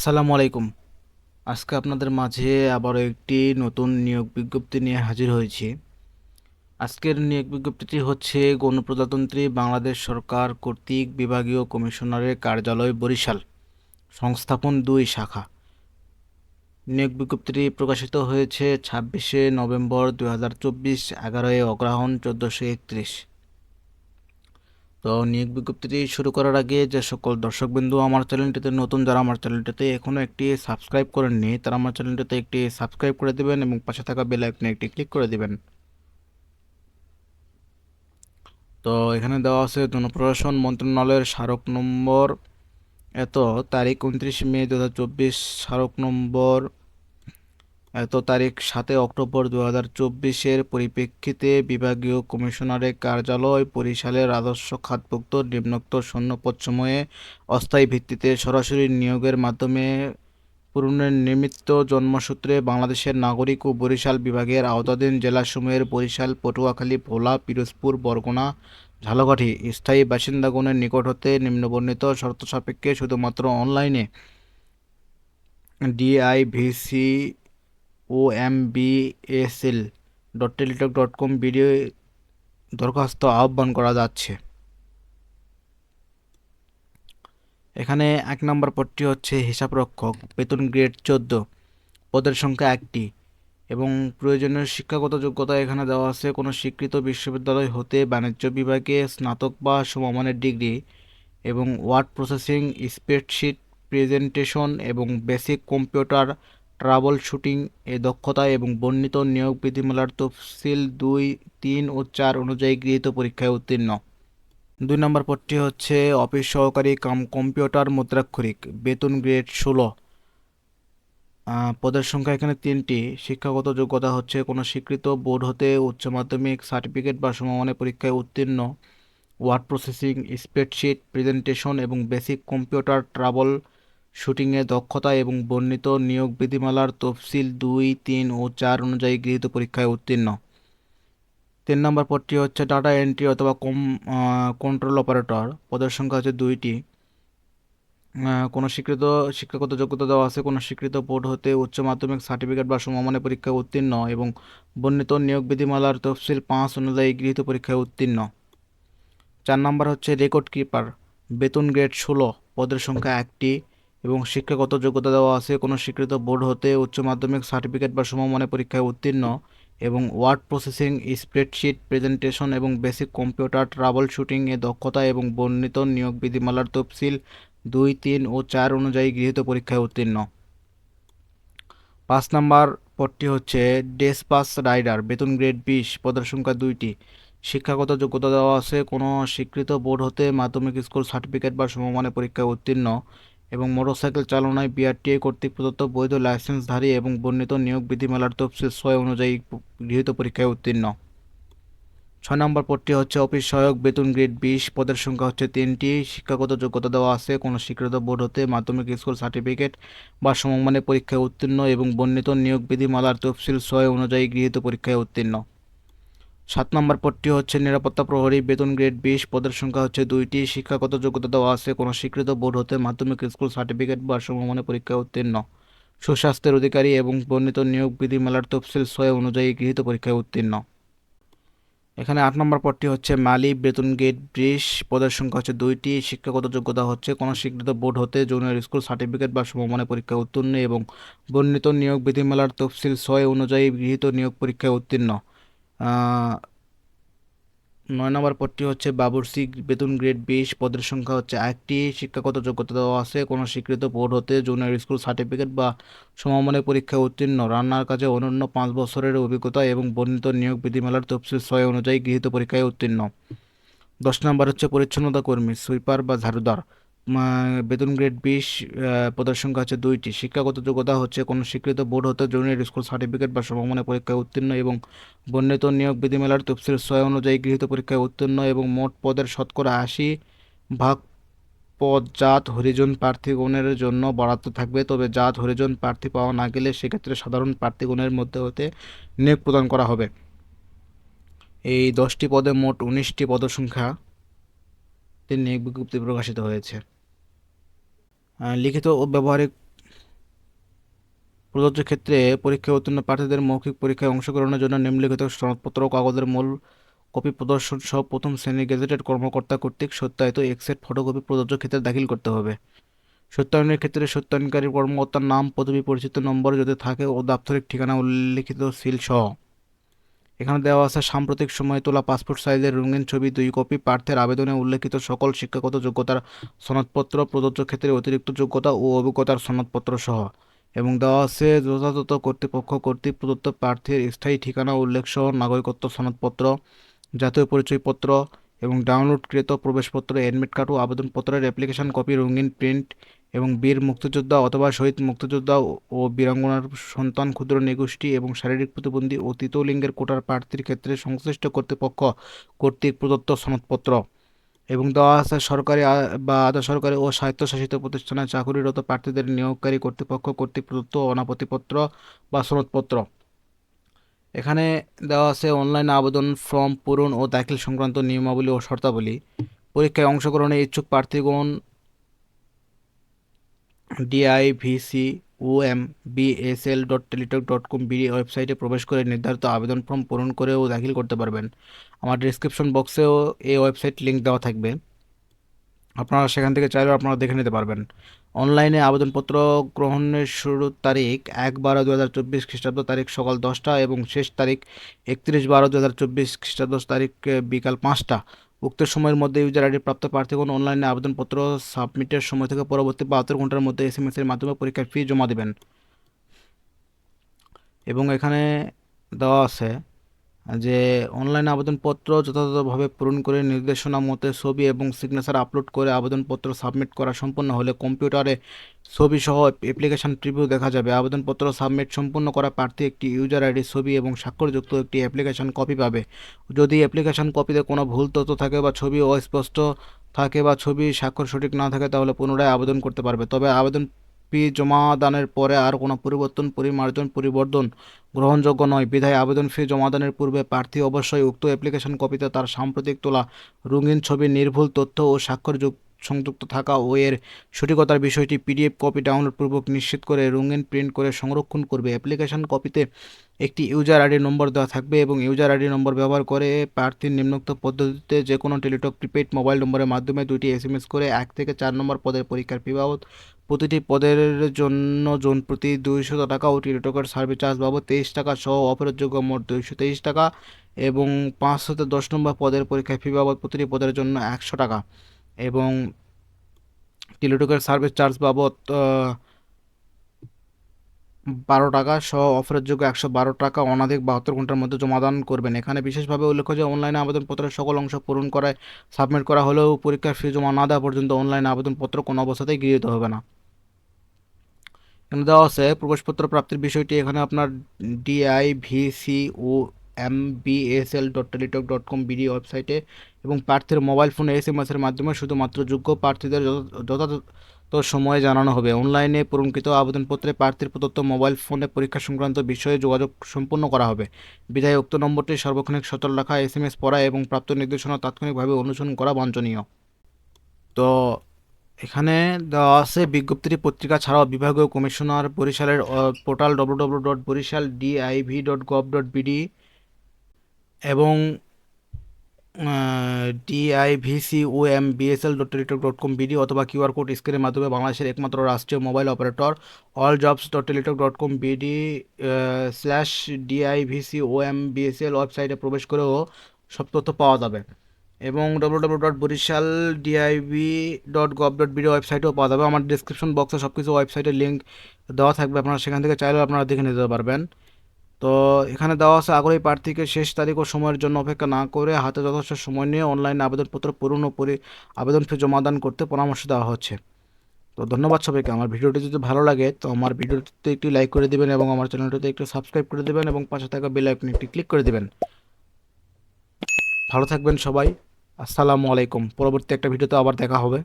আসসালামু আলাইকুম। আজকে আপনাদের মাঝে আবারও একটি নতুন নিয়োগ বিজ্ঞপ্তি নিয়ে হাজির হয়েছি। আজকের নিয়োগ বিজ্ঞপ্তিটি হচ্ছে গণপ্রজাতন্ত্রী বাংলাদেশ সরকার কর্তৃক বিভাগীয় কমিশনারের কার্যালয় বরিশাল, সংস্থাপন দুই শাখা। নিয়োগ বিজ্ঞপ্তিটি প্রকাশিত হয়েছে ছাব্বিশে নভেম্বর দু হাজার চব্বিশ এগারোই অগ্রহায়ণ চোদ্দোশো একত্রিশ। তো নিয়োগ বিজ্ঞপ্তিটি শুরু করার আগে যে সকল দর্শকবিন্দু আমার চ্যানেলটিতে নতুন যারা আমার চ্যানেলটিতে এখনও একটি সাবস্ক্রাইব করেননি, তারা আমার চ্যানেলটিতে একটি সাবস্ক্রাইব করে দেবেন এবং পাশে থাকা বেল আইকনে একটি ক্লিক করে দেবেন। তো এখানে দেওয়া আছে, জনপ্রশাসন মন্ত্রণালয়ের স্মারক নম্বর এত, তারিখ উনত্রিশ মে দু হাজার চব্বিশ, স্মারক নম্বর এত তারিখ সাতে অক্টোবর দু হাজার চব্বিশের পরিপ্রেক্ষিতে বিভাগীয় কমিশনারের কার্যালয় বরিশালের রাজস্ব খাতভুক্ত নিম্নোক্ত সৈন্যপদসমূহে অস্থায়ী ভিত্তিতে সরাসরি নিয়োগের মাধ্যমে পূরণের নিমিত্ত জন্মসূত্রে বাংলাদেশের নাগরিক ও বরিশাল বিভাগের আওতাধীন জেলাসমূহের বরিশাল, পটুয়াখালী, ভোলা, পিরোজপুর, বরগুনা, ঝালকাঠি স্থায়ী বাসিন্দাগণের নিকট হতে নিম্নবর্ণিত শর্ত সাপেক্ষে শুধুমাত্র অনলাইনে DIVC O M B S L dot Teletalk dot com video দরখাস্ত আহ্বান করা যাচ্ছে। এখানে এক নম্বর পদটি হচ্ছে হিসাবরক্ষক, বেতন গ্রেড চোদ্দ, পদের সংখ্যা একটি এবং প্রয়োজনীয় শিক্ষাগত যোগ্যতা এখানে দেওয়া আছে। কোনো স্বীকৃত বিশ্ববিদ্যালয় হতে বাণিজ্য বিভাগে স্নাতক বা সমমানের ডিগ্রি এবং ওয়ার্ড প্রসেসিং, স্প্রেডশিট প্রেজেন্টেশন এবং বেসিক কম্পিউটার ট্রাবল শুটিং এ দক্ষতা এবং বর্ণিত নিয়োগ বিধিমালার তফসিল দুই, তিন ও চার অনুযায়ী গৃহীত পরীক্ষায় উত্তীর্ণ। দুই নম্বর পদটি হচ্ছে অফিস সহকারী কাম কম্পিউটার মুদ্রাক্ষরিক, বেতন গ্রেড ষোলো। পদের সংখ্যা এখানে তিনটি। শিক্ষাগত যোগ্যতা হচ্ছে কোনো স্বীকৃত বোর্ড হতে উচ্চ মাধ্যমিক সার্টিফিকেট বা সমমানের পরীক্ষায় উত্তীর্ণ। ওয়ার্ড প্রসেসিং, স্প্রেডশিট, প্রেজেন্টেশন এবং বেসিক কম্পিউটার ট্রাবল শুটিংয়ে দক্ষতা এবং বর্ণিত নিয়োগ বিধিমালার তফসিল দুই, তিন ও চার অনুযায়ী গৃহীত পরীক্ষায় উত্তীর্ণ। তিন নম্বর পদটি হচ্ছে ডাটা এন্ট্রি অথবা কম কন্ট্রোল অপারেটর পদের সংখ্যা হচ্ছে দুইটি। কোনো স্বীকৃত শিক্ষাগত যোগ্যতা দেওয়া আছে, কোনো স্বীকৃত বোর্ড হতে উচ্চ মাধ্যমিক সার্টিফিকেট বা সমমানের পরীক্ষায় উত্তীর্ণ এবং বর্ণিত নিয়োগ বিধিমালার তফসিল পাঁচ অনুযায়ী গৃহীত পরীক্ষায় উত্তীর্ণ। চার নম্বর হচ্ছে রেকর্ড কিপার বেতন গ্রেড ষোলো, পদের সংখ্যা একটি। এবং শিক্ষাগত যোগ্যতা দেওয়া আছে। কোনো স্বীকৃত বোর্ড হতে উচ্চ মাধ্যমিক সার্টিফিকেট বা সমমানের পরীক্ষায় উত্তীর্ণ এবং ওয়ার্ড প্রসেসিং, স্প্রেডশিট, প্রেজেন্টেশন এবং বেসিক কম্পিউটার ট্রাবল শুটিং এ দক্ষতা এবং বর্ণিত নিয়োগ বিধিমালার তফসিল দুই, তিন ও চার অনুযায়ী গৃহীত পরীক্ষায় উত্তীর্ণ। পাঁচ নাম্বার পদটি হচ্ছে ডেসপাস রাইডার, বেতন গ্রেড বিশ, পদের সংখ্যা দুইটি। শিক্ষাগত যোগ্যতা দেওয়া আছে। কোনো স্বীকৃত বোর্ড হতে মাধ্যমিক স্কুল সার্টিফিকেট বা সমমানের পরীক্ষায় উত্তীর্ণ এবং মোটরসাইকেল চালনায় বিআরটিএ কর্তৃক প্রদত্ত বৈধ লাইসেন্সধারী এবং বর্ণিত নিয়োগ বিধিমালার তফসিল ছয় অনুযায়ী গৃহীত পরীক্ষায় উত্তীর্ণ। ছয় নম্বর পদটি হচ্ছে অফিস সহায়ক বেতন গ্রেড বিশ, পদের সংখ্যা হচ্ছে তিনটি। শিক্ষাগত যোগ্যতা দেওয়া আছে, কোনো স্বীকৃত বোর্ড হতে মাধ্যমিক স্কুল সার্টিফিকেট বা সমমানের পরীক্ষায় উত্তীর্ণ এবং বর্ণিত নিয়োগ বিধিমালার তফসিল ছয় অনুযায়ী গৃহীত পরীক্ষায় উত্তীর্ণ। সাত নম্বর পদটি হচ্ছে নিরাপত্তা প্রহরী, বেতন গ্রেড বিশ, পদের সংখ্যা হচ্ছে দুইটি, শিক্ষাগত যোগ্যতা দেওয়া আছে, কোনো স্বীকৃত বোর্ড হতে মাধ্যমিক স্কুল সার্টিফিকেট বা সমমানের পরীক্ষায় উত্তীর্ণ। সুস্বাস্থ্যের অধিকারী এবং বর্ণিত নিয়োগ বিধিমালার তফসিল ছয় অনুযায়ী গৃহীত পরীক্ষায় উত্তীর্ণ। এখানে আট নম্বর পদটি হচ্ছে মালি, বেতন গেট ব্রিজ পদের সংখ্যা হচ্ছে দুইটি, শিক্ষাগত যোগ্যতা হচ্ছে কোনো স্বীকৃত বোর্ড হতে জুনিয়র স্কুল সার্টিফিকেট বা সমমানের পরীক্ষায় উত্তীর্ণ এবং বর্ণিত নিয়োগ বিধিমালার তফসিল ছয় অনুযায়ী গৃহীত নিয়োগ পরীক্ষায় উত্তীর্ণ। নয় নম্বর পদটি হচ্ছে বাবুরসি বেতন গ্রেড বিশ, পদের সংখ্যা হচ্ছে একটি, শিক্ষাগত যোগ্যতা দেওয়া আছে, কোনো স্বীকৃত বোর্ড হতে জুনিয়র স্কুল সার্টিফিকেট বা সমমানের পরীক্ষায় উত্তীর্ণ। রান্নার কাজে অনন্য পাঁচ বছরের অভিজ্ঞতা এবং বর্ণিত নিয়োগ বিধিমালার তফসিল ছয় অনুযায়ী গৃহীত পরীক্ষায় উত্তীর্ণ। দশ নম্বর হচ্ছে পরিচ্ছন্নতা কর্মী, সুইপার বা ঝাড়ুদার। বেতন গ্রেড বিশ পদের সংখ্যা হচ্ছে দুইটি। শিক্ষাগত যোগ্যতা হচ্ছে কোনো স্বীকৃত বোর্ড হতে জুনিয়র স্কুল সার্টিফিকেট বা সমমানের পরীক্ষায় উত্তীর্ণ এবং বর্ণিত নিয়োগ বিধিমেলার তফসিল ছয় অনুযায়ী গৃহীত পরীক্ষায় উত্তীর্ণ এবং মোট পদের শতকরা আশি ভাগ পদ জাত হরিজন প্রার্থীগণের জন্য বরাদ্দ থাকবে। তবে জাত হরিজন প্রার্থী পাওয়া না গেলে সেক্ষেত্রে সাধারণ প্রার্থীগণের মধ্যে হতে নিয়োগ প্রদান করা হবে। এই দশটি পদে মোট উনিশটি পদসংখ্যা নিয়োগ বিজ্ঞপ্তি প্রকাশিত হয়েছে। লিখিত ও ব্যবহারিক প্রযোজ্য ক্ষেত্রে পরীক্ষায় উত্তীর্ণ প্রার্থীদের মৌখিক পরীক্ষায় অংশগ্রহণের জন্য নিম্নলিখিত সনদপত্র কাগজের মূল কপি প্রদর্শন সহ প্রথম শ্রেণির গেজেটেড কর্মকর্তা কর্তৃক সত্যায়িত এক্সেট ফটোকপি প্রযোজ্য ক্ষেত্রে দাখিল করতে হবে। সত্যায়নের ক্ষেত্রে সত্যায়নকারী কর্মকর্তার নাম, পদবি, পরিচিত নম্বর যদি থাকে ও দাপ্তরিক ঠিকানা উল্লিখিত সিল সহ এখানে দেওয়া আছে, সাম্প্রতিক সময়ে তোলা পাসপোর্ট সাইজের রঙিন ছবি, দুই কপি প্রার্থীর আবেদনে উল্লেখিত সকল শিক্ষাগত যোগ্যতার সনদপত্র, প্রযোজ্য ক্ষেত্রে অতিরিক্ত যোগ্যতা ও অভিজ্ঞতার সনদপত্র সহ। এবং দেওয়া আছে, যথাযথ কর্তৃপক্ষ কর্তৃক প্রদত্ত প্রার্থীর স্থায়ী ঠিকানা, উল্লেখ সহ নাগরিকত্ব সনদপত্র, জাতীয় পরিচয়পত্র এবং ডাউনলোডকৃত প্রবেশপত্র এডমিট কার্ড ও আবেদনপত্রের অ্যাপ্লিকেশন কপি, রঙিন প্রিন্ট এবং বীর মুক্তিযোদ্ধা অথবা শহীদ মুক্তিযোদ্ধা ও বীরাঙ্গনার সন্তান ক্ষুদ্র নিগোষ্ঠী এবং শারীরিক প্রতিবন্ধী ও তৃতীয় লিঙ্গের কোটার প্রার্থীর ক্ষেত্রে সংশ্লিষ্ট কর্তৃপক্ষ কর্তৃক প্রদত্ত সনদপত্র এবং দেওয়া আছে সরকারি বা আধা সরকারি ও স্বায়ত্তশাসিত প্রতিষ্ঠানে চাকুরিরত প্রার্থীদের নিয়োগকারী কর্তৃপক্ষ কর্তৃক প্রদত্ত অনাপত্তিপত্র বা সনদপত্র। এখানে দেওয়া আছে অনলাইন আবেদন ফর্ম পূরণ ও দাখিল সংক্রান্ত নিয়মাবলী ও শর্তাবলী। পরীক্ষায় অংশগ্রহণে ইচ্ছুক প্রার্থীগণ DIVC O M BSL dot Teletalk dot com BD ওয়েবসাইটে প্রবেশ করে নির্ধারিত আবেদন ফর্ম পূরণ করে ও দাখিল করতে পারবেন। আমার ডিসক্রিপশন বক্সেও এই ওয়েবসাইট লিঙ্ক দেওয়া থাকবে। আপনারা সেখান থেকে চাইলেও আপনারা দেখে নিতে পারবেন। অনলাইনে আবেদনপত্র গ্রহণের শুরুর তারিখ এক বারো দু হাজার চব্বিশ খ্রিস্টাব্দ তারিখ সকাল দশটা এবং শেষ তারিখ একত্রিশ বারো দু হাজার চব্বিশ খ্রিস্টাব্দ তারিখ বিকাল পাঁচটা। উক্ত সময়ের মধ্যে ইউজার আইডি প্রাপ্ত প্রার্থীগণ অনলাইনে আবেদনপত্র সাবমিটের সময় থেকে পরবর্তী বাহাত্তর ঘণ্টার মধ্যে এস এম এসের মাধ্যমে পরীক্ষার ফি জমা দেবেন। এবং এখানে দেওয়া আছে যে অনলাইন আবেদনপত্র যথাযথভাবে পূরণ করে নির্দেশনা মতে ছবি এবং সিগনেচার আপলোড করে আবেদনপত্র সাবমিট করা সম্পন্ন হলে কম্পিউটারে ছবি সহ অ্যাপ্লিকেশন প্রিভিউ দেখা যাবে। আবেদনপত্র সাবমিট সম্পূর্ণ করা প্রার্থী একটি ইউজার আইডি ছবি এবং স্বাক্ষরযুক্ত একটি অ্যাপ্লিকেশন কপি পাবে। যদি অ্যাপ্লিকেশন কপিতে কোনো ভুল তথ্য থাকে বা ছবি অস্পষ্ট থাকে বা ছবি স্বাক্ষর সঠিক না থাকে তাহলে পুনরায় আবেদন করতে পারবে। তবে আবেদন ফি জমা দানের পরে আর কোনো পরিবর্তন, পরিমার্জন, পরিবর্তন গ্রহণযোগ্য নয়। বিধায় আবেদন ফি জমাদানের পূর্বে প্রার্থী অবশ্যই উক্ত অ্যাপ্লিকেশন কপিতে তার সাম্প্রতিক তোলা রঙিন ছবি, নির্ভুল তথ্য ও স্বাক্ষর যুক- সংযুক্ত থাকা ও এর সঠিকতার বিষয়টি পিডিএফ কপি ডাউনলোড পূর্বক নিশ্চিত করে রঙিন প্রিন্ট করে সংরক্ষণ করবে। অ্যাপ্লিকেশন কপিতে একটি ইউজার আইডি নম্বর দেওয়া থাকবে এবং ইউজার আইডি নম্বর ব্যবহার করে প্রার্থীর নিম্নোক্ত পদ্ধতিতে যে কোনো টেলিটক প্রিপেড মোবাইল নম্বরের মাধ্যমে দুইটি এস করে এক থেকে চার নম্বর পদের পরীক্ষার ফি বাবদ প্রতিটি পদের জন্য জন প্রতি দুইশত টাকা ও টেলিটকের সার্ভিস চার্জ বাবদ তেইশ টাকা সহ অফারেরযোগ্য মোট দুইশো তেইশ টাকা এবং পাঁচ হতে দশ নম্বর পদের পরীক্ষায় ফি বাবদ প্রতিটি পদের জন্য একশো টাকা এবং টেলিটকের সার্ভিস চার্জ বাবদ বারো টাকা সহ অফারের একশো বারো টাকা অনাধিক বাহাত্তর ঘণ্টার মধ্যে জমাদান করবেন। এখানে বিশেষভাবে উল্লেখ্য যে অনলাইনে আবেদনপত্রের সকল অংশ পূরণ করায়, সাবমিট করা হলেও পরীক্ষার ফি জমা না দেওয়া পর্যন্ত অনলাইন আবেদনপত্র কোনো অবস্থাতেই গৃহীত হবে না। এখানে দেওয়া আছে প্রবেশপত্র প্রাপ্তির বিষয়টি এখানে আপনার DI VC O M BSL dot Teletalk dot com BD ওয়েবসাইটে এবং প্রার্থীর মোবাইল ফোনে এস এম এস এর মাধ্যমে শুধুমাত্র যোগ্য প্রার্থীদের যথা- যথাযথ সময়ে জানানো হবে। অনলাইনে পূরণকৃত আবেদনপত্রে প্রার্থীর প্রদত্ত মোবাইল ফোনে পরীক্ষা সংক্রান্ত বিষয়ে যোগাযোগ সম্পন্ন করা হবে। বিধায় উক্ত নম্বরটি সার্বক্ষণিক সচল রাখা এস এম এস পড়া এবং প্রাপ্ত নির্দেশনা তাৎক্ষণিকভাবে অনুসরণ করা বাঞ্ছনীয়। তো এখানে দেওয়া আছে বিজ্ঞপ্তিটি পত্রিকা ছাড়াও বিভাগীয় কমিশনার বরিশালের portal W W dot Barisal DIV dot gov dot BD এবং DIVC O M BSL dot Teletalk dot com BD অথবা কিউআর কোড স্ক্যানের মাধ্যমে বাংলাদেশের একমাত্র রাষ্ট্রীয় mobile operator all jobs dot Teletalk dot com BD slash DIVC O M BSL ওয়েবসাইটে প্রবেশ করেও সব তথ্য পাওয়া যাবে। এবং W W dot Barisal DIB dot gov dot BD ওয়েবসাইটেও পাওয়া যাবে। আমার ডিসক্রিপশন বক্সে সব কিছু ওয়েবসাইটের লিঙ্ক দেওয়া থাকবে, আপনারা সেখান থেকে চাইলেও আপনারা দেখে নিতে পারবেন। তো এখানে দেওয়া আছে, আগ্রহী প্রার্থীকে শেষ তারিখ ও সময়ের জন্য অপেক্ষা না করে হাতে যথেষ্ট সময় নিয়ে অনলাইনে আবেদনপত্র পূরণ ও পরি, আবেদন ফি জমাদান করতে পরামর্শ দেওয়া হচ্ছে। তো ধন্যবাদ সবাইকে। আমার ভিডিওটি যদি ভালো লাগে, তো আমার ভিডিওটিতে একটি লাইক করে দেবেন এবং আমার চ্যানেলটিতে একটু সাবস্ক্রাইব করে দেবেন এবং পাশে থাকা বেল আইকনে একটি ক্লিক করে দেবেন। ভালো থাকবেন সবাই। আসসালামু আলাইকুম। পরবর্তী একটা ভিডিওতে আবার দেখা হবে।